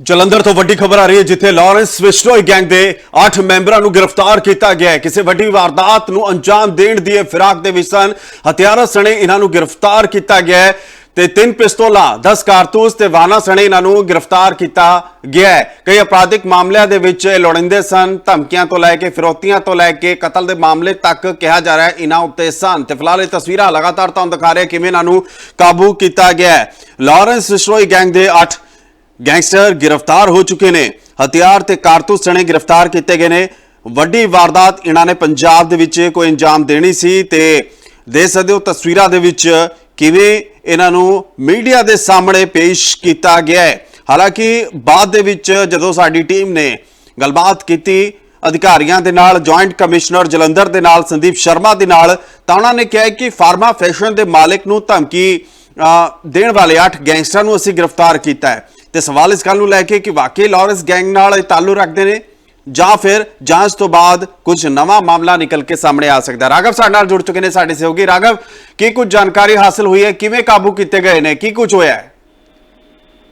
ਜਲੰਧਰ ਤੋਂ ਵੱਡੀ ਖਬਰ ਆ ਰਹੀ ਹੈ, ਜਿੱਥੇ ਲਾਰੈਂਸ ਵਿਸ਼ਨੋਈ ਗੈਂਗ ਦੇ 8 ਮੈਂਬਰਾਂ ਨੂੰ ਗ੍ਰਿਫਤਾਰ ਕੀਤਾ ਗਿਆ ਹੈ। ਕਿਸੇ ਵੱਡੀ ਵਾਰਦਾਤ ਨੂੰ ਅੰਜਾਮ ਦੇਣ ਦੀ ਫਿਰਾਕ ਦੇ ਵਿੱਚ ਸਨ। ਹਥਿਆਰਾਂ ਸਣੇ ਇਹਨਾਂ ਨੂੰ ਗ੍ਰਿਫਤਾਰ ਕੀਤਾ ਗਿਆ ਹੈ ਤੇ ਤਿੰਨ ਪਿਸਤੌਲਾਂ 10 ਕਾਰਤੂਸ ਤੇ ਵਾਹਨਾਂ ਸਣੇ ਇਹਨਾਂ ਨੂੰ ਗ੍ਰਿਫਤਾਰ ਕੀਤਾ ਗਿਆ ਹੈ। ਕਈ ਅਪਰਾਧਿਕ ਮਾਮਲਿਆਂ ਦੇ ਵਿੱਚ ਇਹ ਲੋੜਿੰਦੇ ਸਨ। ਧਮਕੀਆਂ ਤੋਂ ਲੈ ਕੇ, ਫਿਰੌਤੀਆਂ ਤੋਂ ਲੈ ਕੇ, ਕਤਲ ਦੇ ਮਾਮਲੇ ਤੱਕ ਕਿਹਾ ਜਾ ਰਿਹਾ ਹੈ, ਇਹਨਾਂ ਉੱਤੇ ਸਨ। ਤੇ ਫਿਲਹਾਲ ਇਹ ਤਸਵੀਰਾਂ ਲਗਾਤਾਰ ਤੁਹਾਨੂੰ ਦਿਖਾ ਰਿਹਾ ਕਿਵੇਂ ਇਹਨਾਂ ਨੂੰ ਕਾਬੂ ਕੀਤਾ ਗਿਆ ਹੈ। ਲਾਰੈਂਸ ਵਿਸ਼ਨੋਈ ਗੈਂਗ ਦੇ 8 ਗੈਂਗਸਟਰ ਗ੍ਰਿਫਤਾਰ ਹੋ ਚੁੱਕੇ ਨੇ। ਹਥਿਆਰ ਤੇ ਕਾਰਤੂਸ ਸਣੇ ਗ੍ਰਿਫਤਾਰ ਕੀਤੇ ਗਏ ਨੇ। ਵੱਡੀ ਵਾਰਦਾਤ ਇਹਨਾਂ ਨੇ ਪੰਜਾਬ ਦੇ ਵਿੱਚ ਕੋਈ ਅੰਜਾਮ ਦੇਣੀ ਸੀ ਤੇ ਦੇ ਸਕਦੇ ਹੋ ਤਸਵੀਰਾਂ ਦੇ ਵਿੱਚ ਕਿਵੇਂ ਇਹਨਾਂ ਨੂੰ ਮੀਡੀਆ ਦੇ ਸਾਹਮਣੇ ਪੇਸ਼ ਕੀਤਾ ਗਿਆ ਹੈ। ਹਾਲਾਂਕਿ ਬਾਅਦ ਦੇ ਵਿੱਚ ਜਦੋਂ ਸਾਡੀ ਟੀਮ ਨੇ ਗੱਲਬਾਤ ਕੀਤੀ, ਅਧਿਕਾਰੀਆਂ ਦੇ ਨਾਲ, ਜੁਆਇੰਟ ਕਮਿਸ਼ਨਰ ਜਲੰਧਰ ਦੇ ਨਾਲ, ਸੰਦੀਪ ਸ਼ਰਮਾ ਦੇ ਨਾਲ, ਤਾਂ ਉਹਨਾਂ ਨੇ ਕਿਹਾ ਕਿ ਫਾਰਮਾ ਫੈਸ਼ਨ ਦੇ ਮਾਲਕ ਨੂੰ ਧਮਕੀ ਦੇਣ ਵਾਲੇ 8 ਗੈਂਗਸਟਰਾਂ ਨੂੰ ਅਸੀਂ ਗ੍ਰਿਫਤਾਰ ਕੀਤਾ ਹੈ। ਤੇ ਸਵਾਲ ਇਸ ਗੱਲ ਨੂੰ ਲੈ ਕੇ ਕਿ ਵਾਕਈ ਲਾਰੈਂਸ ਗੈਂਗ ਨਾਲ ਇਹ ਤਾਲੁਕ ਰੱਖਦੇ ਨੇ ਜਾਂ ਫਿਰ ਜਾਂਚ ਤੋਂ ਬਾਅਦ ਕੁਝ ਨਵਾਂ ਮਾਮਲਾ ਨਿਕਲ ਕੇ ਸਾਹਮਣੇ ਆ ਸਕਦਾ। ਰਾਘਵ ਸਾਡੇ ਨਾਲ ਜੁੜ ਚੁੱਕੇ ਨੇ ਸਾਡੇ ਸਹਿਯੋਗੀ। ਰਾਘਵ, ਕੀ ਕੁਝ ਜਾਣਕਾਰੀ ਹਾਸਲ ਹੋਈ ਹੈ? ਕਿਵੇਂ ਕਾਬੂ ਕੀਤੇ ਗਏ ਨੇ? ਕੀ ਕੁਝ ਹੋਇਆ ਹੈ?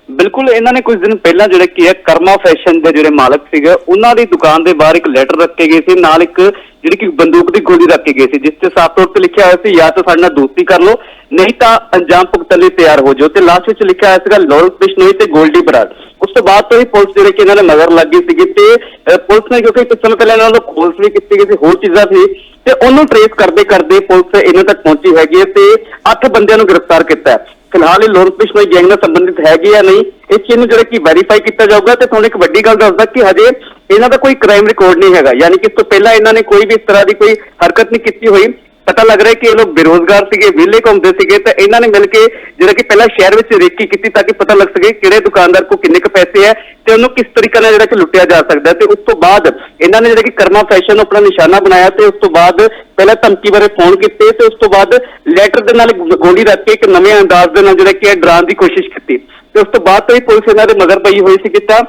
ਬਿਲਕੁਲ, ਇਹਨਾਂ ਨੇ ਕੁਝ ਦਿਨ ਪਹਿਲਾਂ ਜਿਹੜਾ ਕੀ ਹੈ, ਕਰਮਾ ਫੈਸ਼ਨ ਦੇ ਜਿਹੜੇ ਮਾਲਕ ਸੀਗੇ, ਉਹਨਾਂ ਦੀ ਦੁਕਾਨ ਦੇ ਬਾਹਰ ਇੱਕ ਲੈਟਰ ਰੱਖੇ ਗਏ ਸੀ, ਨਾਲ ਇੱਕ ਜਿਹੜੀ ਕਿ ਬੰਦੂਕ ਦੀ ਗੋਲੀ ਰੱਖੀ ਗਈ ਸੀ, ਜਿਸ ਤੇ ਸਾਫ਼ ਤੌਰ ਤੇ ਲਿਖਿਆ ਹੋਇਆ ਸੀ, ਜਾਂ ਤਾਂ ਸਾਡੇ ਨਾਲ ਦੋਸਤੀ ਕਰ ਲਓ, ਨਹੀਂ ਤਾਂ ਅੰਜਾਮ ਭੁਗਤਣ ਲਈ ਤਿਆਰ ਹੋ ਜਾਓ। ਤੇ ਲਾਸਟ ਵਿੱਚ ਲਿਖਿਆ ਹੋਇਆ ਸੀਗਾ ਲੋਲ ਬਿਸ਼ਨੋਈ ਤੇ ਗੋਲਡੀ ਬਰਾੜ। ਉਸ ਤੋਂ ਬਾਅਦ ਤੋਂ ਹੀ ਪੁਲਿਸ ਜਿਹੜੇ ਕਿ ਇਹਨਾਂ ਨੇ ਨਜ਼ਰ ਲੱਗ ਗਈ ਸੀਗੀ, ਤੇ ਪੁਲਿਸ ਨੇ ਕਿਉਂਕਿ ਕੁਝ ਸਮੇਂ ਪਹਿਲਾਂ ਇਹਨਾਂ ਨੂੰ ਖੋਲਸ ਵੀ ਕੀਤੀ ਗਈ ਸੀ, ਹੋਰ ਚੀਜ਼ਾਂ ਸੀ ਤੇ ਉਹਨੂੰ ਟਰੇਸ ਕਰਦੇ ਕਰਦੇ ਪੁਲਿਸ ਇਹਨਾਂ ਤੱਕ ਪਹੁੰਚੀ ਹੈਗੀ ਹੈ ਤੇ 8 ਬੰਦਿਆਂ ਨੂੰ ਗ੍ਰਿਫਤਾਰ ਕੀਤਾ ਹੈ। ਫਿਲਹਾਲ ਇਹ ਲੋਨ ਪਿਸ਼ਨੋਈ ਗੈਂਗ ਨਾਲ ਸੰਬੰਧਿਤ ਹੈਗੇ ਜਾਂ ਨਹੀਂ, ਇਸ ਚੀਜ਼ ਨੂੰ ਜਿਹੜਾ ਕਿ ਵੈਰੀਫਾਈ ਕੀਤਾ ਜਾਊਗਾ ਤੇ ਤੁਹਾਨੂੰ ਇੱਕ ਵੱਡੀ ਗੱਲ ਦੱਸਦਾ ਕਿ ਹਜੇ ਇਹਨਾਂ ਦਾ ਕੋਈ ਕ੍ਰਾਈਮ ਰਿਕਾਰਡ ਨਹੀਂ ਹੈਗਾ, ਯਾਨੀ ਕਿ ਇਸ ਤੋਂ ਪਹਿਲਾਂ ਇਹਨਾਂ ਨੇ ਕੋਈ ਵੀ ਇਸ ਤਰ੍ਹਾਂ ਦੀ ਕੋਈ ਹਰਕਤ ਨਹੀਂ ਕੀਤੀ ਹੋਈ। ਪਤਾ ਲੱਗ ਰਿਹਾ ਕਿ ਇਹ ਲੋਕ ਬੇਰੋਜ਼ਗਾਰ ਸੀਗੇ, ਵਿਹਲੇ ਘੁੰਮਦੇ ਸੀਗੇ, ਤਾਂ ਇਹਨਾਂ ਨੇ ਮਿਲ ਕੇ ਜਿਹੜਾ ਕਿ ਪਹਿਲਾਂ ਸ਼ਹਿਰ ਵਿੱਚ ਰੇਕੀ ਕੀਤੀ ਤਾਂ ਕਿ ਪਤਾ ਲੱਗ ਸਕੇ ਕਿਹੜੇ ਦੁਕਾਨਦਾਰ ਕੋ ਕਿੰਨੇ ਕੁ ਪੈਸੇ ਹੈ ਤੇ ਉਹਨੂੰ ਕਿਸ ਤਰੀਕੇ ਨਾਲ ਜਿਹੜਾ ਕਿ ਲੁੱਟਿਆ ਜਾ ਸਕਦਾ ਤੇ ਉਸ ਤੋਂ ਬਾਅਦ ਇਹਨਾਂ ਨੇ ਜਿਹੜਾ ਕਿ ਕਰਮਾ ਫੈਸ਼ਨ ਨੂੰ ਆਪਣਾ ਨਿਸ਼ਾਨਾ ਬਣਾਇਆ ਤੇ ਉਸ ਤੋਂ ਬਾਅਦ ਪਹਿਲਾਂ ਧਮਕੀ ਬਾਰੇ ਫੋਨ ਕੀਤੇ ਤੇ ਉਸ ਤੋਂ ਬਾਅਦ ਲੈਟਰ ਦੇ ਨਾਲ ਗੋਲੀ ਰੱਖ ਕੇ ਇੱਕ ਨਵੇਂ ਅੰਦਾਜ਼ ਦੇ ਨਾਲ ਜਿਹੜਾ ਕਿ ਡਰਾਉਣ ਦੀ ਕੋਸ਼ਿਸ਼ ਕੀਤੀ। ਤੇ ਉਸ ਤੋਂ ਬਾਅਦ ਤੋਂ ਹੀ ਪੁਲਿਸ ਇਹਨਾਂ ਦੇ ਮਗਰ ਪਈ ਹੋਈ ਸੀ ਕਿ ਤਾਂ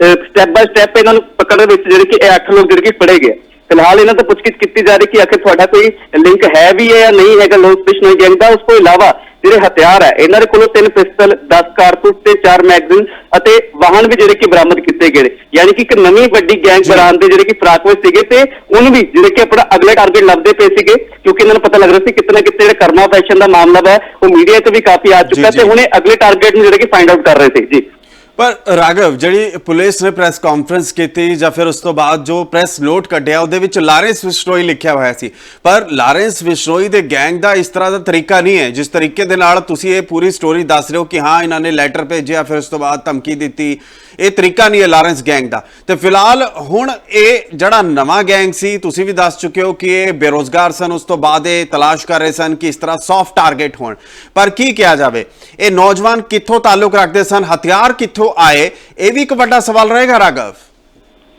ਸਟੈਪ ਬਾय ਸਟੈਪ ਇਹਨਾਂ ਨੂੰ ਪਕੜਨ ਵਿੱਚ ਜਿਹੜੇ ਕਿ ਇਹ ਅੱਠ ਲੋਕ ਜਿਹੜੇ ਕਿ ਫੜੇ ਗਏ। ਫਿਲਹਾਲ ਇਹਨਾਂ ਤੋਂ ਪੁੱਛਗਿੱਛ ਕੀਤੀ ਜਾ ਰਹੀ ਕਿ ਆਖਿਰ ਤੁਹਾਡਾ ਕੋਈ ਲਿੰਕ ਹੈ ਵੀ ਹੈ ਜਾਂ ਨਹੀਂ ਹੈਗਾ ਲੋਕ ਬਿਸ਼ਨੋਈ ਗੈਂਗ ਦਾ ਉਸ ਤੋਂ ਇਲਾਵਾ ਜਿਹੜੇ ਹਥਿਆਰ ਹੈ ਇਹਨਾਂ ਦੇ ਕੋਲੋਂ ਤਿੰਨ ਪਿਸਤਲ 10 ਕਾਰਤੂਸ ਤੇ 4 ਮੈਗਜ਼ੀਨ ਅਤੇ ਵਾਹਨ ਵੀ ਜਿਹੜੇ ਕਿ ਬਰਾਮਦ ਕੀਤੇ ਗਏ ਨੇ। ਯਾਨੀ ਕਿ ਇੱਕ ਨਵੀਂ ਵੱਡੀ ਗੈਂਗ। ਬਰਾਨ ਦੇ ਜਿਹੜੇ ਕਿ ਫਰਾਕ ਵਿੱਚ ਸੀਗੇ ਤੇ ਉਹਨੂੰ ਵੀ ਜਿਹੜੇ ਕਿ ਆਪਣਾ ਅਗਲਾ ਟਾਰਗੇਟ ਲੱਭਦੇ ਪਏ ਸੀਗੇ ਕਿਉਂਕਿ ਇਹਨਾਂ ਨੂੰ ਪਤਾ ਲੱਗ ਰਿਹਾ ਸੀ ਕਿਤੇ ਨਾ ਕਿਤੇ ਜਿਹੜਾ ਕਰਮਾ ਫੈਸ਼ਨ ਦਾ ਮਾਮਲਾ ਹੈ ਉਹ ਮੀਡੀਆ 'ਤੇ ਵੀ ਕਾਫੀ ਆ ਚੁੱਕਾ ਤੇ। ਹੁਣੇ ਅਗਲੇ ਟਾਰਗੇਟ ਨੂੰ ਜਿਹੜੇ ਕਿ ਫਾਈਂਡ ਆਊਟ ਕਰ ਰਹੇ ਸੀ ਜੀ ਪਰ ਰਾਘਵ, ਜਿਹੜੀ ਪੁਲਿਸ ਨੇ ਪ੍ਰੈਸ ਕਾਨਫਰੰਸ ਕੀਤੀ ਜਾਂ ਫਿਰ ਉਸ ਤੋਂ ਬਾਅਦ ਜੋ ਪ੍ਰੈਸ ਨੋਟ ਕੱਢਿਆ, ਉਹਦੇ ਵਿੱਚ ਲਾਰੈਂਸ ਵਿਸ਼ਨੋਈ ਲਿਖਿਆ ਹੋਇਆ ਸੀ। ਪਰ ਲਾਰੈਂਸ ਵਿਸ਼ਨੋਈ ਦੇ ਗੈਂਗ ਦਾ ਇਸ ਤਰ੍ਹਾਂ ਦਾ ਤਰੀਕਾ ਨਹੀਂ ਹੈ, ਜਿਸ ਤਰੀਕੇ ਦੇ ਨਾਲ ਤੁਸੀਂ ਇਹ ਪੂਰੀ ਸਟੋਰੀ ਦੱਸ ਰਹੇ ਹੋ ਕਿ ਹਾਂ, ਇਹਨਾਂ ਨੇ ਲੈਟਰ ਭੇਜਿਆ, ਫਿਰ ਉਸ ਤੋਂ ਬਾਅਦ ਧਮਕੀ ਦਿੱਤੀ। ਇਹ ਤਰੀਕਾ ਨਹੀਂ ਹੈ ਲਾਰੈਂਸ ਗੈਂਗ ਦਾ। ਤੇ ਫਿਲਹਾਲ ਹੁਣ ਇਹ ਜਿਹੜਾ ਨਵਾਂ ਗੈਂਗ ਸੀ, ਤੁਸੀਂ ਵੀ ਦੱਸ ਚੁੱਕੇ ਹੋ ਕਿ ਇਹ ਬੇਰੋਜ਼ਗਾਰ ਸਨ, ਉਸ ਤੋਂ ਬਾਅਦ ਇਹ ਤਲਾਸ਼ ਕਰ ਰਹੇ ਸਨ ਕਿ ਇਸ ਤਰ੍ਹਾਂ ਸੌਫਟ ਟਾਰਗੇਟ ਹੋਣ। ਪਰ ਕੀ ਕਿਹਾ ਜਾਵੇ, ਇਹ ਨੌਜਵਾਨ ਕਿੱਥੋਂ ਤਾਲੁਕ ਰੱਖਦੇ ਸਨ, ਹਥਿਆਰ ਕਿੱਥੋਂ ਆਏ, ਇਹ ਵੀ ਇੱਕ ਵੱਡਾ ਸਵਾਲ ਰਹੇਗਾ, ਰਾਘਵ?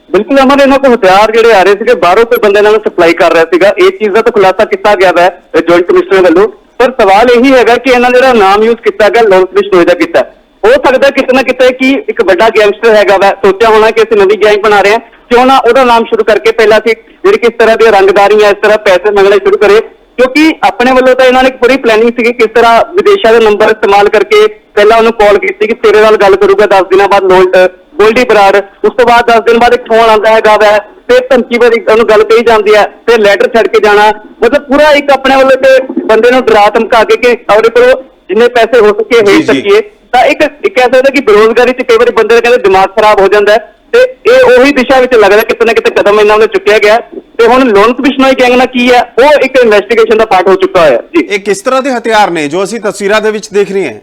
ਬਿਲਕੁਲ ਅਮਰ ਇਹਨਾਂ ਕੋਲ ਹਥਿਆਰ ਜਿਹੜੇ ਆ ਰਹੇ ਸੀਗੇ, ਬਾਹਰੋਂ ਕੋਈ ਬੰਦੇ ਨਾਲ ਸਪਲਾਈ ਕਰ ਰਿਹਾ ਸੀਗਾ। ਇਹ ਚੀਜ਼ ਦਾ ਤਾਂ ਖੁਲਾਸਾ ਕੀਤਾ ਗਿਆ ਹੈ ਜੁਆਇੰਟ ਕਮਿਸ਼ਨਰ ਵੱਲੋਂ। ਪਰ ਸਵਾਲ ਇਹੀ ਹੈਗਾ ਕਿ ਇਹਨਾਂ ਜਿਹੜਾ ਨਾਮ ਯੂਜ਼ ਕੀਤਾ ਗਿਆ ਲੋਕ ਬਿਸ਼ਨੋਈ ਦਾ ਕੀਤਾ। ਹੋ ਸਕਦਾ ਕਿਤੇ ਨਾ ਕਿਤੇ ਕਿ ਇੱਕ ਵੱਡਾ ਗੈਂਗਸਟਰ ਹੈਗਾ ਵਾ, ਸੋਚਿਆ ਹੋਣਾ ਕਿ ਅਸੀਂ ਨਵੀਂ ਗੈਂਗ ਬਣਾ ਰਹੇ ਹਾਂ। ਕਿਉਂ ਨਾ ਉਹਦਾ ਨਾਮ ਸ਼ੁਰੂ ਕਰਕੇ ਪਹਿਲਾਂ ਅਸੀਂ ਜਿਹੜੀ ਕਿਸ ਤਰ੍ਹਾਂ ਦੀਆਂ ਰੰਗਦਾਰੀਆਂ, ਇਸ ਤਰ੍ਹਾਂ ਪੈਸੇ ਮੰਗਣੇ ਸ਼ੁਰੂ ਕਰੇ ਕਿਉਂਕਿ ਆਪਣੇ ਵੱਲੋਂ ਤਾਂ ਇਹਨਾਂ ਨੇ ਇੱਕ ਪੂਰੀ ਪਲੈਨਿੰਗ ਸੀਗੀ ਕਿਸ ਤਰ੍ਹਾਂ ਵਿਦੇਸ਼ਾਂ ਦੇ ਨੰਬਰ ਇਸਤੇਮਾਲ ਕਰਕੇ ਪਹਿਲਾਂ ਉਹਨੂੰ ਕਾਲ ਕੀਤੀ ਕਿ ਤੇਰੇ ਨਾਲ ਗੱਲ ਕਰੂਗਾ 10 ਦਿਨਾਂ ਬਾਅਦ ਲੋਲਟ ਗੋਲਡੀ ਬਰਾੜ ਉਸ ਤੋਂ ਬਾਅਦ 10 ਦਿਨ ਬਾਅਦ ਇੱਕ ਫੋਨ ਆਉਂਦਾ ਹੈਗਾ ਵੈ ਤੇ ਧਮਕੀ ਵਾਲੀ ਉਹਨੂੰ ਗੱਲ ਕਹੀ ਜਾਂਦੀ ਹੈ ਤੇ ਲੈਟਰ ਛੱਡ ਕੇ ਜਾਣਾ ਮਤਲਬ ਪੂਰਾ ਇੱਕ ਆਪਣੇ ਵੱਲੋਂ ਤੇ ਬੰਦੇ ਨੂੰ ਡਰਾ ਧਮਕਾ ਕੇ ਕਿ ਉਹਦੇ ਕੋਲ ਜਿੰਨੇ ਪੈਸੇ ਹੋ ਸਕੇ ਜੀ, ਹੈ ਜੀ। ਸਕੀਏ ਤਾਂ ਇੱਕ ਇੱਕ ਕਹਿ ਸਕਦੇ ਕਿ ਬੇਰੋਜ਼ਗਾਰੀ 'ਚ ਕਈ ਵਾਰੀ ਬੰਦੇ ਦਾ ਕਹਿੰਦੇ ਦਿਮਾਗ ਖਰਾਬ ਹੋ ਜਾਂਦਾ ਹੈ ਤੇ ਇਹ ਉਹੀ ਦਿਸ਼ਾ ਵਿੱਚ ਲੱਗਦਾ ਕਿਤੇ ਨਾ ਕਿਤੇ ਕਦਮ ਇਹਨਾਂ ਵੱਲੋਂ ਚੁੱਕਿਆ ਗਿਆ ਤੇ ਹੁਣ ਲੋਨ ਕਮਿਸ਼ਨਰ ਗੈਂਗ ਨਾਲ ਕੀ ਹੈ ਉਹ ਇੱਕ ਇਨਵੈਸਟੀਗੇਸ਼ਨ ਦਾ ਪਾਰਟ ਹੋ ਚੁੱਕਾ ਹੋਇਆ। ਜੀ। ਇਹ ਕਿਸ ਤਰ੍ਹਾਂ ਦੇ ਹਥਿਆਰ ਨੇ ਜੋ ਅਸੀਂ ਤਸਵੀਰਾਂ ਦੇ ਵਿੱਚ ਦੇਖ ਰਹੇ ਹਾਂ?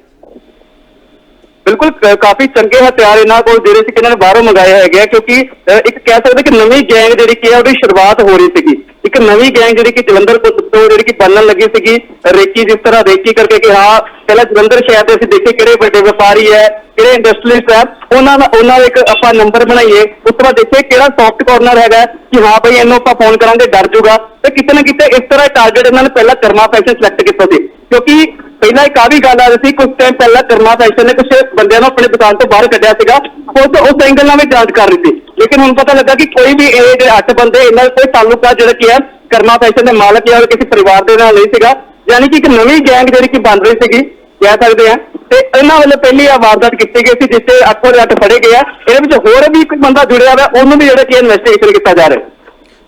ਬਿਲਕੁਲ ਕਾਫੀ ਚੰਗੇ ਹਥਿਆਰ ਇਹਨਾਂ ਕੋਲ ਜਿਹੜੇ ਸੀ ਕਿ ਇਹਨਾਂ ਨੇ ਬਾਹਰੋਂ ਮੰਗਾਏ ਹੈਗੇ ਕਿਉਂਕਿ ਇੱਕ ਕਹਿ ਸਕਦੇ ਕਿ ਨਵੀਂ ਗੈਂਗ ਜਿਹੜੀ ਕਿ ਹੈ ਉਹਦੀ ਸ਼ੁਰੂਆਤ ਹੋ ਰਹੀ ਸੀਗੀ। ਇੱਕ ਨਵੀਂ ਗੈਂਗ ਜਿਹੜੀ ਕਿ ਜਲੰਧਰ ਤੋਂ ਤੋਂ ਜਿਹੜੀ ਕਿ ਬਣਨ ਲੱਗੀ ਸੀਗੀ ਰੇਕੀ ਜਿਸ ਤਰ੍ਹਾਂ ਰੇਕੀ ਕਰਕੇ ਕਿ ਹਾਂ ਪਹਿਲਾਂ ਜਲੰਧਰ ਸ਼ਹਿਰ ਦੇ ਅਸੀਂ ਦੇਖੇ ਕਿਹੜੇ ਵੱਡੇ ਵਪਾਰੀ ਹੈ ਕਿਹੜੇ ਇੰਡਸਟਰੀਲਿਸਟ ਹੈ ਉਹਨਾਂ ਦਾ ਉਹਨਾਂ ਦਾ ਇੱਕ ਆਪਾਂ ਨੰਬਰ ਬਣਾਈਏ। ਉਸ ਤੋਂ ਬਾਅਦ ਦੇਖੀਏ ਕਿਹੜਾ ਸੌਫਟ ਕਾਰਨਰ ਹੈਗਾ। ਕਿ ਹਾਂ ਭਈ ਇਹਨੂੰ ਆਪਾਂ ਫੋਨ ਕਰਾਂਗੇ, ਡਰ ਜੂਗਾ। ਤੇ ਕਿਤੇ ਨਾ ਕਿਤੇ ਇਸ ਤਰ੍ਹਾਂ ਟਾਰਗੇਟ ਇਹਨਾਂ ਨੇ ਪਹਿਲਾਂ ਕਰਮਾ ਫੈਸ਼ਨ ਸਿਲੈਕਟ ਕੀਤਾ ਸੀ। ਕਿਉਂਕਿ ਪਹਿਲਾਂ ਇੱਕ ਆ ਵੀ ਗੱਲ ਆ ਰਹੀ ਸੀ ਕੁਝ ਟਾਈਮ ਪਹਿਲਾਂ ਕਰਮਾ ਫੈਸ਼ਨ ਨੇ ਕੁਝ ਬੰਦਿਆਂ ਨੂੰ ਆਪਣੀ ਦੁਕਾਨ ਤੋਂ ਬਾਹਰ ਕੱਢਿਆ ਸੀਗਾ। ਉਸ ਉਸ ਐਂਗਲ ਨਾਲ ਵੀ ਜਾਂਚ ਕਰ ਰਹੀ ਸੀ। ਲੇਕਿਨ ਹੁਣ ਪਤਾ ਲੱਗਾ ਕਿ ਕੋਈ ਵੀ ਇਹ ਜਿਹੜੇ ਅੱਠ ਬੰਦੇ ਇਹਨਾਂ ਦਾ ਕੋਈ ਤਾਲੁਕਾ ਜਿਹੜਾ ਕੀ ਹੈ ਕਰਮਾ ਫੈਸ਼ਨ ਦੇ ਮਾਲਕ ਜਾਂ ਕਿਸੇ ਪਰਿਵਾਰ ਦੇ ਨਾਲ ਨਹੀਂ ਸੀਗਾ। ਯਾਨੀ ਕਿ ਇੱਕ ਨਵੀਂ ਗੈਂਗ ਜਿਹੜੀ ਕਿ ਬਣ ਰਹੀ ਸੀਗੀ, ਕਹਿ ਸਕਦੇ ਆ। ਤੇ ਇਹਨਾਂ ਵੱਲੋਂ ਪਹਿਲੀ ਆ ਵਾਰਦਾਤ ਕੀਤੀ ਗਈ ਸੀ ਜਿੱਥੇ 8 ਦੇ 8 ਫੜੇ ਗਏ ਆ। ਇਹਦੇ ਵਿੱਚ ਹੋਰ ਵੀ ਕੋਈ ਬੰਦਾ ਜੁੜਿਆ ਹੋਇਆ ਉਹਨੂੰ ਵੀ ਜਿਹੜਾ ਕਿ ਇਨਵੈਸਟੀਗੇਸ਼ਨ ਕੀਤਾ ਜਾ ਰਿਹਾ।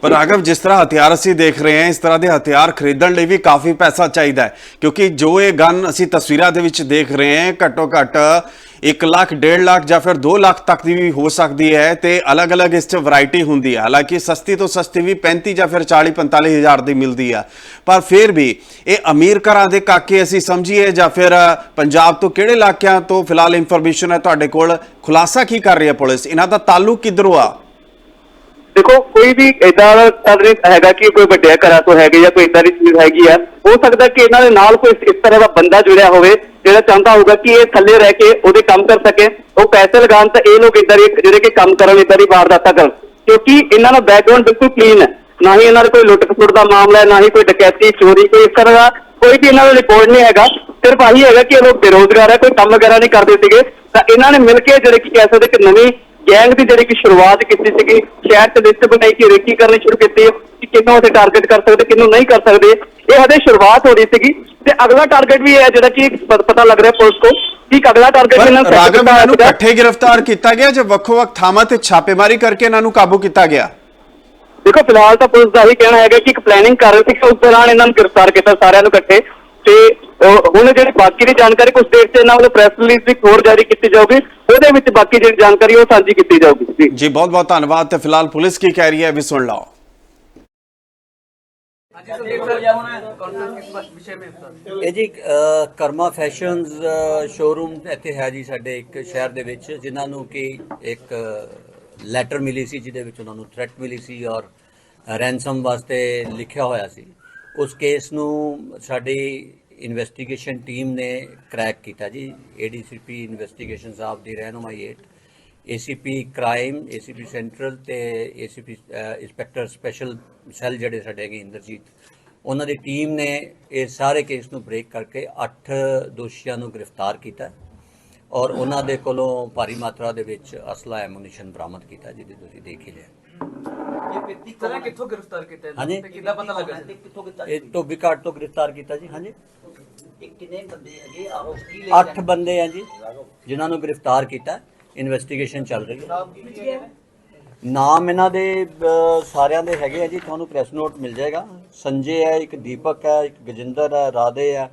ਪਰ ਰਾਘਵ ਜਿਸ ਤਰ੍ਹਾਂ ਹਥਿਆਰ ਅਸੀਂ ਦੇਖ ਰਹੇ ਹਾਂ, ਇਸ ਤਰ੍ਹਾਂ ਦੇ ਹਥਿਆਰ ਖਰੀਦਣ ਲਈ ਵੀ ਕਾਫੀ ਪੈਸਾ ਚਾਹੀਦਾ ਹੈ। ਕਿਉਂਕਿ ਜੋ ਇਹ ਗਨ ਅਸੀਂ ਤਸਵੀਰਾਂ ਦੇ ਵਿੱਚ ਦੇਖ ਰਹੇ ਹਾਂ, ਘੱਟੋ ਘੱਟ 1 ਲੱਖ 1.5 ਲੱਖ ਜਾਂ ਫਿਰ 2 ਲੱਖ ਤੱਕ ਦੀ ਵੀ ਹੋ ਸਕਦੀ ਹੈ ਤੇ ਅਲੱਗ-ਅਲੱਗ ਇਸ 'ਚ ਵੈਰਾਈਟੀ ਹੁੰਦੀ ਹੈ। ਹਾਲਾਂਕਿ ਸਸਤੀ ਤੋਂ ਸਸਤੀ ਵੀ 35 ਜਾਂ ਫਿਰ 40 45 ਹਜ਼ਾਰ ਦੀ ਮਿਲਦੀ ਆ। ਪਰ ਫਿਰ ਵੀ ਇਹ ਅਮੀਰ ਘਰਾਂ ਦੇ ਕਾਕੇ ਅਸੀਂ ਸਮਝੀਏ ਜਾਂ ਫਿਰ ਪੰਜਾਬ ਤੋਂ ਕਿਹੜੇ ਇਲਾਕਿਆਂ ਤੋਂ ਫਿਲਹਾਲ ਇਨਫੋਰਮੇਸ਼ਨ ਹੈ ਤੁਹਾਡੇ ਕੋਲ? ਖੁਲਾਸਾ ਕੀ ਕਰ ਰਹੀ ਹੈ ਪੁਲਿਸ? ਇਹਨਾਂ ਦਾ ਤਾਲੁਕ ਕਿੱਧਰੋਂ ਆ? ਦੇਖੋ, ਕੋਈ ਵੀ ਇਦਾਂ ਦਾ ਚੱਲ ਹੈਗਾ ਕਿ ਕੋਈ ਵੱਡਿਆ ਘਰਾਂ ਤੋਂ ਹੈਗੇ ਜਾਂ ਕੋਈ ਇਦਾਂ ਦੀ ਚੀਜ਼ ਹੈਗੀ ਆ। ਹੋ ਸਕਦਾ ਕਿ ਇਹਨਾਂ ਦੇ ਨਾਲ ਕੋਈ ਇਸ ਤਰ੍ਹਾਂ ਦਾ ਬੰਦਾ ਜੁੜਿਆ ਹੋਵੇ, ਜਿਹੜਾ ਚਾਹੁੰਦਾ ਹੋਊਗਾ ਕਿ ਇਹ ਥੱਲੇ ਰਹਿ ਕੇ ਉਹਦੇ ਕੰਮ ਕਰ ਸਕੇ। ਉਹ ਪੈਸੇ ਲਗਾਉਣ ਤਾਂ ਇਹ ਲੋਕ ਇਦਾਂ ਦੇ ਜਿਹੜੇ ਕਿ ਕੰਮ ਕਰਨ ਇਦਾਂ ਦੀ ਵਾਰਦਾਤਾਂ ਕਰਨ। ਕਿਉਂਕਿ ਇਹਨਾਂ ਦਾ ਬੈਕਗ੍ਰਾਉਂਡ ਬਿਲਕੁਲ ਕਲੀਨ ਹੈ। ਨਾ ਹੀ ਇਹਨਾਂ ਦਾ ਕੋਈ ਲੁੱਟ ਖਸੁੱਟ ਦਾ ਮਾਮਲਾ ਹੈ, ਨਾ ਹੀ ਕੋਈ ਡਕੈਤੀ, ਚੋਰੀ, ਕੋਈ ਇਸ ਤਰ੍ਹਾਂ ਦਾ ਕੋਈ ਵੀ ਇਹਨਾਂ ਦਾ ਰਿਪੋਰਟ ਨਹੀਂ ਹੈਗਾ। ਸਿਰਫ ਆਹੀ ਹੈਗਾ ਕਿ ਇਹ ਲੋਕ ਬੇਰੋਜ਼ਗਾਰ ਹੈ, ਕੋਈ ਕੰਮ ਵਗੈਰਾ ਨਹੀਂ ਕਰਦੇ ਸੀਗੇ। ਤਾਂ ਇਹਨਾਂ ਨੇ ਮਿਲ ਕੇ ਜਿਹੜੇ ਕਿ ਕਹਿ ਸਕਦੇ ਕਿ ਨਵੀਂ ਗੈਂਗ ਦੀ ਜਿਹੜੀ ਕਿ ਸ਼ੁਰੂਆਤ ਕੀਤੀ ਸੀਗੀ ਸ਼ਹਿਰ ਚ ਲਿਸਟ ਬਣਾਈ ਕਿ ਰੇਕੀ ਕਰਨੀ ਸ਼ੁਰੂ ਕੀਤੀ ਕਿ ਕਿੰਨੂੰ ਅਸੀਂ ਟਾਰਗੇਟ ਕਰ ਸਕਦੇ ਕਿੰਨੂੰ ਨਹੀਂ ਕਰ ਸਕਦੇ। ਇਹ ਹਜੇ ਸ਼ੁਰੂਆਤ ਹੋ ਰਹੀ ਸੀਗੀ ਤੇ ਅਗਲਾ ਟਾਰਗੇਟ ਵੀ ਹੈ ਜਿਹੜਾ ਕਿ ਪਤਾ ਲੱਗ ਰਿਹਾ ਪੁਲਿਸ ਕੋ ਕਿ ਅਗਲਾ ਟਾਰਗੇਟ ਇਹਨਾਂ ਨੇ ਇਕੱਠੇ ਗ੍ਰਿਫਤਾਰ ਕੀਤਾ ਗਿਆ ਜਾਂ ਵੱਖੋ-ਵੱਖ ਥਾਵਾਂ ਤੇ ਛਾਪੇਮਾਰੀ ਕਰਕੇ ਇਹਨਾਂ ਨੂੰ ਕਾਬੂ ਕੀਤਾ ਗਿਆ? ਦੇਖੋ ਫਿਲਹਾਲ ਤਾਂ ਪੁਲਿਸ ਦਾ ਹੀ ਕਹਿਣਾ ਹੈਗਾ ਕਿ ਇੱਕ ਪਲੈਨਿੰਗ ਕਰ ਰਹੇ ਸੀ ਕਿ ਉਸ ਦੌਰਾਨ ਇਹਨਾਂ ਨੂੰ ਗ੍ਰਿਫਤਾਰ ਕੀਤਾ ਸਾਰਿਆਂ ਨੂੰ ਇਕੱਠੇ ਤੇ ਹੁਣ ਜਿਹੜੀ ਬਾਕੀ ਦੀ ਜਾਣਕਾਰੀ ਕੁਝ ਦੇਰ 'ਚ ਇਹਨਾਂ ਵੱਲੋਂ ਪ੍ਰੈਸ ਰਿਲੀਜ਼ ਵੀ ਹੋਰ ਜਾਰੀ ਕੀਤੀ ਜਾਊਗੀ। ਉਹਦੇ ਵਿੱਚ ਬਾਕੀ ਜਿਹੜੀ ਜਾਣਕਾਰੀ ਉਹ ਸਾਂਝੀ ਕੀਤੀ ਜਾਊਗੀ। ਜੀ। ਜੀ ਬਹੁਤ-ਬਹੁਤ ਧੰਨਵਾਦ ਤੇ ਫਿਲਹਾਲ ਪੁਲਿਸ ਕੀ ਕਹਿ ਰਹੀ ਹੈ ਵੀ ਸੁਣ ਲਓ। ਇਹ ਜੀ ਕਰਮਾ ਫੈਸ਼ਨਸ ਸ਼ੋਰੂਮ ਇੱਥੇ ਹੈ ਜੀ ਸਾਡੇ ਇੱਕ ਸ਼ਹਿਰ ਦੇ ਵਿੱਚ ਜਿਨ੍ਹਾਂ ਨੂੰ ਕਿ ਇੱਕ ਲੈਟਰ ਮਿਲੀ ਸੀ ਜਿਹਦੇ ਵਿੱਚ ਉਹਨਾਂ ਨੂੰ ਥ੍ਰੈਟ ਮਿਲੀ ਸੀ ਔਰ ਰੈਂਸਮ ਵਾਸਤੇ ਲਿਖਿਆ ਹੋਇਆ ਸੀ। ਉਸ ਕੇਸ ਨੂੰ ਸਾਡੀ ਇਨਵੈਸਟੀਗੇਸ਼ਨ ਟੀਮ ਨੇ ਕ੍ਰੈਕ ਕੀਤਾ ਜੀ। ਏਡੀਸੀਪੀ ਇਨਵੈਸਟੀਗੇਸ਼ਨ ਸਾਹਿਬ ਦੀ ਰਹਿਨੁਮਾਈ ਹੇਠ ਏਸੀਪੀ ਕ੍ਰਾਈਮ ਏਸੀਪੀ ਸੈਂਟਰਲ ਤੇ ਏਸੀਪੀ ਇੰਸਪੈਕਟਰ ਸਪੈਸ਼ਲ ਸੈੱਲ ਜਿਹੜੇ ਸਾਡੇ ਹੈਗੇ ਇੰਦਰਜੀਤ, ਉਹਨਾਂ ਦੀ ਟੀਮ ਨੇ ਇਹ ਸਾਰੇ ਕੇਸ ਨੂੰ ਬ੍ਰੇਕ ਕਰਕੇ 8 ਦੋਸ਼ੀਆਂ ਨੂੰ ਗ੍ਰਿਫਤਾਰ ਕੀਤਾ ਔਰ ਉਹਨਾਂ ਦੇ ਕੋਲੋਂ ਭਾਰੀ ਮਾਤਰਾ ਦੇ ਵਿੱਚ ਅਸਲਾ ਐਮੂਨੀਸ਼ਨ ਬਰਾਮਦ ਕੀਤਾ, ਜਿਹਦੀ ਤੁਸੀਂ ਦੇਖ ਹੀ ਲਿਆ। ਇਹ ਵਿਅਕਤੀ ਕੌਣ ਕਿੱਥੋਂ ਗ੍ਰਿਫਤਾਰ ਕੀਤਾ ਹਾਂਜੀ। ਤੇ ਕਿੱਦਾਂ ਪਤਾ ਲੱਗਾ ਸੀ? ਕਿੱਥੋਂ ਕਿੱਥੋਂ ਇਹ ਧੋਬੀ ਘਾਟ ਤੋਂ ਗ੍ਰਿਫਤਾਰ ਕੀਤਾ ਜੀ ਹਾਂਜੀ। ਇਹ ਕਿੰਨੇ ਬੰਦੇ ਹੈਗੇ? ਆਰੋਪੀ ਲੈ 8 ਬੰਦੇ ਆ ਜੀ ਜਿਨ੍ਹਾਂ ਨੂੰ ਗ੍ਰਿਫਤਾਰ ਕੀਤਾ ਇਨਵੈਸਟੀਗੇਸ਼ਨ ਚੱਲ ਰਹੀ ਹੈ। ਨਾਮ ਇਹਨਾਂ ਦੇ? ਅਹ, ਸਾਰਿਆਂ ਦੇ ਹੈਗੇ ਆ ਜੀ ਤੁਹਾਨੂੰ ਪ੍ਰੈਸ ਨੋਟ ਮਿਲ ਜਾਏਗਾ। ਸੰਜੇ ਹੈ ਇੱਕ ਦੀਪਕ ਹੈ ਇੱਕ ਗਜਿੰਦਰ ਹੈ ਰਾਧੇ ਹੈ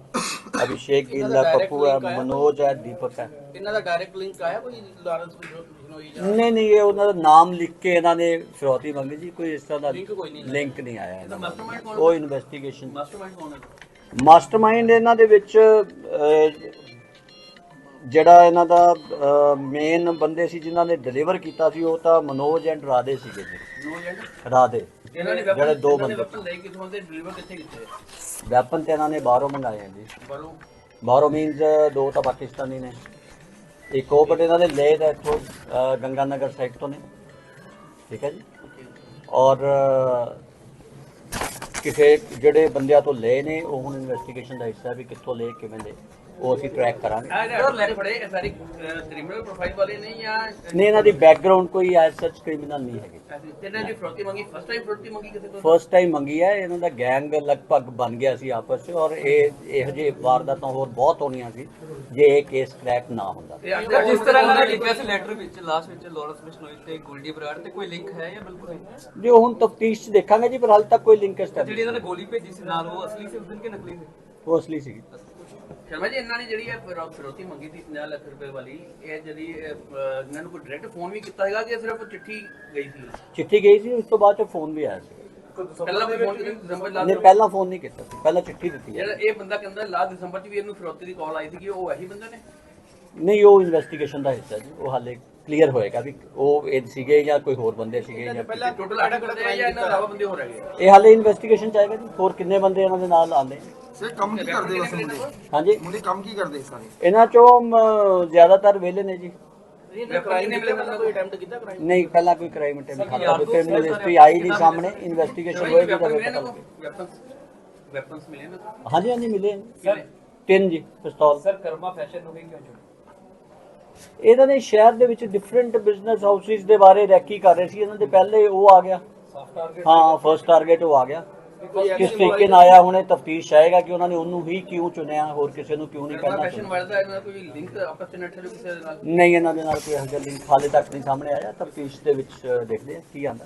ਅਭਿਸ਼ੇਕ ਗਿੱਲ ਹੈ ਪੱਪੂ ਹੈ ਮਨੋਜ ਹੈ ਦੀਪਕ ਹੈ ਇਹਨਾਂ ਦਾ ਡਾਇਰੈਕਟ ਲਿੰਕ ਆਇਆ ਕੋਈ ਲਾਰੈਂਸ ਜਾਂ ਨਹੀਂ ਨਹੀਂ ਇਹ ਉਹਨਾਂ ਦਾ ਨਾਮ ਲਿਖ ਕੇ ਇਹਨਾਂ ਨੇ ਫਿਰੌਤੀ ਮੰਗੀ ਜੀ ਕੋਈ ਇਸ ਤਰ੍ਹਾਂ ਦਾ Link ਕੋਈ ਨਹੀਂ। ਲਿੰਕ ਨਹੀਂ ਆਇਆ ਇਹਨਾਂ ਦਾ। mastermind ਕੌਣ ਉਹ ਇਨਵੈਸਟੀਗੇਸ਼ਨ ਮਾਸਟਰਮਾਈਂਡ ਕੌਣ ਹੈ? ਮਾਸਟਰਮਾਈਂਡ ਇਹਨਾਂ ਦੇ ਵਿੱਚ ਜਿਹੜਾ ਇਹਨਾਂ ਦਾ ਮੇਨ ਬੰਦੇ ਸੀ ਜਿਨ੍ਹਾਂ ਨੇ ਡਿਲੀਵਰ ਕੀਤਾ ਸੀ ਉਹ ਤਾਂ ਮਨੋਜ ਐਂਡ ਰਾਧੇ ਸੀਗੇ ਜੀ। ਰਾਧੇ। ਇਹਨਾਂ ਨੇ ਜਿਹੜੇ ਦੋ ਬੰਦੇ। ਵੈਪਨ ਲੈ ਕਿਥੋਂ ਦੇ ਡਿਲੀਵਰ ਕਿੱਥੇ ਕੀਤੇ? ਵੈਪਨ ਤੇ ਇਹਨਾਂ ਨੇ ਬਾਹਰੋਂ ਮੰਗਾਏ ਆ ਜੀ। ਬਾਹਰੋਂ? ਬਾਹਰੋਂ ਮੀਨਸ ਦੋ ਤਾਂ ਪਾਕਿਸਤਾਨੀ ਨੇ। ਇੱਕ ਉਹ ਬਟ ਇਹਨਾਂ ਨੇ ਲਏ ਦਾ ਇੱਥੋਂ ਅਹ, ਗੰਗਾ ਨਗਰ ਸਾਈਡ ਤੋਂ ਨੇ। ਠੀਕ ਹੈ ਜੀ? ਔਰ ਅਹ, ਕਿਸੇ ਜਿਹੜੇ ਬੰਦਿਆਂ ਤੋਂ ਲਏ ਨੇ ਉਹ ਹੁਣ ਇਨਵੈਸਟੀਗੇਸ਼ਨ ਦਾ ਹਿੱਸਾ ਵੀ ਕਿੱਥੋਂ ਲਏ ਕਿਵੇਂ ਲਏ? ਉਹ ਅਸੀਂ ਟਰੈਕ ਕਰਾਂਗੇ। ਆ ਲੈ ਫੜੇ ਸਾਰੀ ਕ੍ਰਿਮੀਨਲ ਪ੍ਰੋਫਾਈਲ ਵਾਲੇ ਨਹੀਂ ਜਾਂ ਨਹੀਂ ਇਹਨਾਂ ਦੀ ਬੈਕਗ੍ਰਾਉਂਡ ਕੋਈ ਐਸ ਸੱਚ ਕ੍ਰਿਮੀਨਲ ਨਹੀਂ ਹੈਗੀ। ਇਹਨਾਂ ਦੀ ਫਰੋਤੀ ਮੰਗੀ ਫਸਟ ਟਾਈਮ ਫਰੋਤੀ ਮੰਗੀ ਕਿਸੇ ਤੋਂ? ਫਰਸਟ ਟਾਈਮ ਮੰਗੀ ਹੈ ਇਹਨਾਂ ਦਾ ਗੈਂਗ ਲਗਭਗ ਬਣ ਗਿਆ ਸੀ ਆਪਸ ਵਿੱਚ ਔਰ ਇਹ ਇਹੋ ਜਿਹੇ ਵਾਰਦਾਤਾਂ ਹੋਰ ਬਹੁਤ ਹੋਣੀਆਂ ਸੀ ਜੇ ਇਹ ਕੇਸ ਕ੍ਰੈਕ ਨਾ ਹੁੰਦਾ। ਜਿਸ ਤਰ੍ਹਾਂ ਇਹਨਾਂ ਨੇ ਲਿਖਿਆ ਸੀ ਲੈਟਰ ਵਿੱਚ ਲਾਸਟ ਵਿੱਚ ਲਾਰੈਂਸ ਬਿਸ਼ਨੋਈ ਤੇ ਗੋਲਡੀ ਬਰਾੜ ਤੇ ਕੋਈ ਲਿੰਕ ਹੈ ਜਾਂ ਬਿਲਕੁਲ ਨਹੀਂ? ਜੋ ਹੁਣ ਤਫਤੀਸ਼ 'ਚ ਦੇਖਾਂਗੇ ਜੀ ਪਰ ਹਾਲ ਤੱਕ ਕੋਈ ਲਿੰਕ ਜਿਹੜੀ ਐਸਟੈਬਲਿਸ਼ ਇਹਨਾਂ ਨੇ ਗੋਲੀ ਭੇਜੀ ਸੀ ਨਾਲ ਉਹ ਅਸਲੀ ਸੀ ਉਸ ਦਿਨ ਕਿ ਨਕਲੀ ਸੀ? ਉਹ ਅਸਲੀ ਸੀਗੀ। ਸ਼ਰਮਾ ਜੀ ਇਹਨਾਂ ਨੇ ਜਿਹੜੀ ਇਹ ਫਿਰੌ- ਫਿਰੌਤੀ ਮੰਗੀ ਸੀ 50 ਲੱਖ ਰੁਪਏ ਵਾਲੀ ਇਹ ਜਿਹੜੀ ਅਹ, ਇਹਨਾਂ ਨੂੰ ਕੋਈ ਡਾਇਰੈਕਟ ਫੋਨ ਵੀ ਕੀਤਾ ਹੈਗਾ ਕਿ ਸਿਰਫ ਚਿੱਠੀ ਗਈ ਸੀ? ਚਿੱਠੀ ਗਈ ਸੀ ਉਸ ਤੋਂ ਬਾਅਦ ਚ ਫੋਨ ਵੀ ਆਇਆ ਸੀ। ਪਹਿਲਾਂ ਕੋਈ ਫੋਨ ਦਸੰਬਰ ਇਹਨੇ ਲਾਸਟ ਪਹਿਲਾਂ ਫੋਨ ਨਹੀਂ ਕੀਤਾ ਸੀ ਪਹਿਲਾਂ ਚਿੱਠੀ ਦਿੱਤੀ ਹੈ ਜਿਹੜਾ ਇਹ ਬੰਦਾ ਕਹਿੰਦਾ ਲਾਸਟ ਦਸੰਬਰ ਚ ਵੀ ਇਹਨੂੰ ਫਿਰੌਤੀ ਦੀ ਕਾਲ ਆਈ ਸੀ ਕਿ ਉਹ ਇਹੀ ਬੰਦਾ ਨੇ? ਨਹੀਂ ਉਹ ਇਨਵੈਸਟੀਗੇਸ਼ਨ ਦਾ ਹਿੱਸਾ ਜੀ ਉਹ ਹਾਲੇ ਕਲੀਅਰ ਹੋਏਗਾ ਵੀ ਉਹ ਇਹ ਸੀਗੇ ਜਾਂ ਕੋਈ ਹੋਰ ਬੰਦੇ ਸੀਗੇ ਜਾਂ ਪਹਿਲਾਂ ਟੋਟਲ 8 ਬੰਦੇ ਆ ਜਾਂ ਇਹਨਾਂ ਇਲਾਵਾ ਬੰਦੇ ਹੋ ਰਹੇ ਆ ਇਹ ਹਾਲੇ ਇਨਵੈਸਟੀਗੇਸ਼ਨ ਚਾਹੀਦਾ ਜੀ ਹੋਰ ਕਿੰਨੇ ਬੰਦੇ ਇਹਨਾਂ ਦੇ ਨਾਲ ਆਉਂਦੇ ਸਰ ਕੰਮ ਕੀ ਕਰਦੇ ਵੈਸੇ ਮੁੰਡੇ? ਹਾਂਜੀ? ਮੁੰਡੇ ਕੰਮ ਕੀ ਕਰਦੇ ਸਾਰੇ? ਇਹਨਾਂ ਚੋਂ ਜ਼ਿਆਦਾਤਰ ਵਿਹਲੇ ਨੇ ਜੀ। ਕ੍ਰਾਈਮ ਨੇ ਮਿਲੇ ਕੋਈ ਅਟੈਂਪਟ ਕੀਤਾ ਕ੍ਰਾਈਮ ਨਹੀਂ ਪਹਿਲਾਂ ਕੋਈ ਕ੍ਰਾਈਮ ਅਟੈਂਪ ਖਾਤਾ ਕੋਈ ਕ੍ਰਿਮੀਨਲ ਹਿਸਟਰੀ ਆਈ ਨਹੀਂ ਸਾਹਮਣੇ ਇਨਵੈਸਟੀਗੇਸ਼ਨ ਹੋਏਗੀ ਤਾਂ ਵੈਪਨਸ ਵੈਪਨਸ ਮਿਲੇ ਨਾ ਹਾਂਜੀ ਹਾਂਜੀ ਮਿਲੇ ਨੇ। ਤਿੰਨ ਜੀ ਪਿਸਤੌਲ। ਸਰ ਕਰਮਾ ਫੈਸ਼ਨ ਨੂੰ ਕਿਉਂ ਚੁਣਿਆ? ਇਹਨਾਂ ਨੇ ਸ਼ਹਿਰ ਦੇ ਵਿੱਚ ਡਿਫਰੈਂਟ ਬਿਜ਼ਨਸ ਹਾਊਸਿਸ ਦੇ ਬਾਰੇ ਰੈਕੀ ਕਰ ਰਹੇ ਸੀ ਇਹਨਾਂ ਦੇ ਪਹਿਲੇ ਉਹ ਆ ਗਿਆ। ਹਾਂ ਫਰਸਟ ਟਾਰਗੇਟ ਉਹ ਆ ਗਿਆ। ਕਿਸ ਤਰੀਕੇ ਨਾਲ ਆਇਆ ਹੁਣੇ ਤਫਤੀਸ਼ ਆਏਗਾ ਕਿ ਉਹਨਾਂ ਨੇ ਉਹਨੂੰ ਹੀ ਕਿਉਂ ਚੁਣਿਆ ਹੋਰ ਕਿਸੇ ਨੂੰ ਕਿਉਂ ਨਹੀਂ ਕਰਨਾ ਫੈਸ਼ਨ ਦਾ ਇਹਨਾਂ ਕੋਈ ਲਿੰਕ ਆਪਸ ਵਿੱਚ ਨੈਟ ਕਿਸੇ ਦੇ ਨਾਲ? ਨਹੀਂ ਇਹਨਾਂ ਦੇ ਨਾਲ ਕੋਈ ਇਹੋ ਜਿਹਾ ਲਿੰਕ ਹਾਲੇ ਤੱਕ ਨਹੀਂ ਸਾਹਮਣੇ ਆਇਆ ਤਫਤੀਸ਼ ਦੇ ਵਿੱਚ ਦੇਖਦੇ ਹਾਂ ਕੀ ਆਉਂਦਾ।